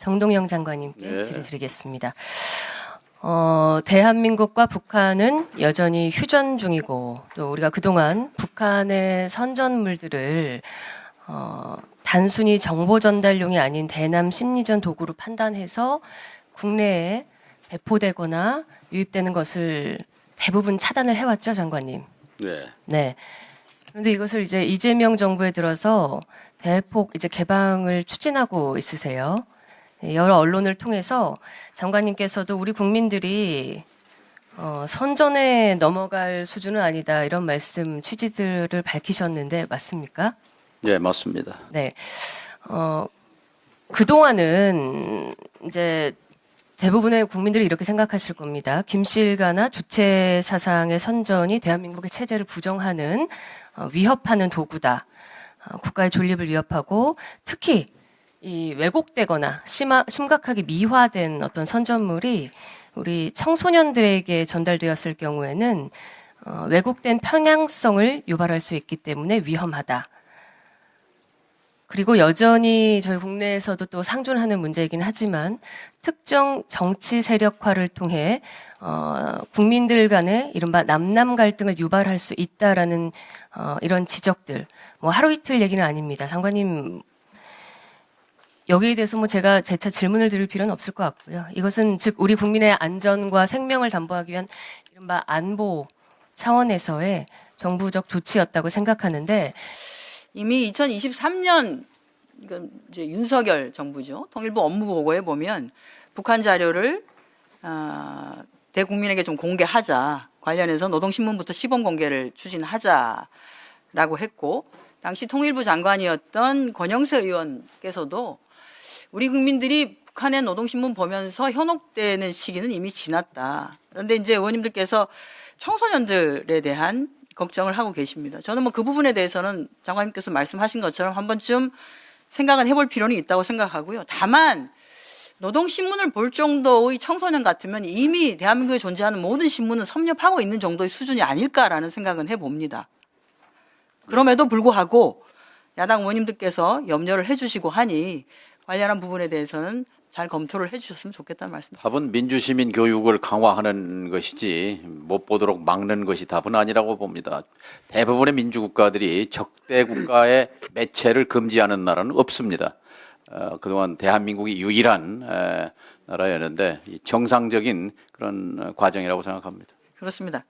정동영 장관님께 네. 질의드리겠습니다. 어, 대한민국과 북한은 여전히 휴전 중이고 또 우리가 그동안 북한의 선전물들을 어, 단순히 정보 전달용이 아닌 대남 심리전 도구로 판단해서 국내에 배포되거나 유입되는 것을 대부분 차단을 해왔죠, 장관님. 네. 네. 그런데 이것을 이제 이재명 정부에 들어서 대폭 이제 개방을 추진하고 있으세요. 네, 여러 언론을 통해서 장관님께서도 우리 국민들이 어, 선전에 넘어갈 수준은 아니다 이런 말씀 취지들을 밝히셨는데 맞습니까? 네, 맞습니다. 네. 어, 그 동안은 이제 대부분의 국민들이 이렇게 생각하실 겁니다. 김실가나 주체 사상의 선전이 대한민국의 체제를 부정하는 어, 위협하는 도구다. 어, 국가의 존립을 위협하고 특히 이 왜곡되거나 심하, 심각하게 미화된 어떤 선전물이 우리 청소년들에게 전달되었을 경우에는 어, 왜곡된 편향성을 유발할 수 있기 때문에 위험하다. 그리고 여전히 저희 국내에서도 또 상존하는 문제이긴 하지만 특정 정치 세력화를 통해 어, 국민들 간의 이른바 남남 갈등을 유발할 수 있다라는 어, 이런 지적들 뭐 하루 이틀 얘기는 아닙니다. 장관님 여기에 대해서 뭐 제가 재차 질문을 드릴 필요는 없을 것 같고요. 이것은 즉 우리 국민의 안전과 생명을 담보하기 위한 이른바 안보 차원에서의 정부적 조치였다고 생각하는데 이미 2023년 이건 이제 윤석열 정부죠. 통일부 업무 보고에 보면 북한 자료를 아, 대국민에게 좀 공개하자 관련해서 노동신문부터 시범 공개를 추진하자라고 했고 당시 통일부 장관이었던 권영세 의원께서도 우리 국민들이 북한의 노동신문 보면서 현혹되는 시기는 이미 지났다. 그런데 이제 의원님들께서 청소년들에 대한 걱정을 하고 계십니다. 저는 뭐 그 부분에 대해서는 장관님께서 말씀하신 것처럼 한 번쯤 생각은 해볼 필요는 있다고 생각하고요. 다만 노동신문을 볼 정도의 청소년 같으면 이미 대한민국에 존재하는 모든 신문은 섭렵하고 있는 정도의 수준이 아닐까라는 생각은 해봅니다. 그럼에도 불구하고 야당 의원님들께서 염려를 해주시고 하니 관련한 부분에 대해서는 잘 검토를 해주셨으면 좋겠다는 말씀. 답은 민주시민 교육을 강화하는 것이지 못 보도록 막는 것이 답은 아니라고 봅니다. 대부분의 민주국가들이 적대 국가의 매체를 금지하는 나라는 없습니다. 어, 그동안 대한민국이 유일한 에, 나라였는데 이 정상적인 그런 어, 과정이라고 생각합니다. 그렇습니다.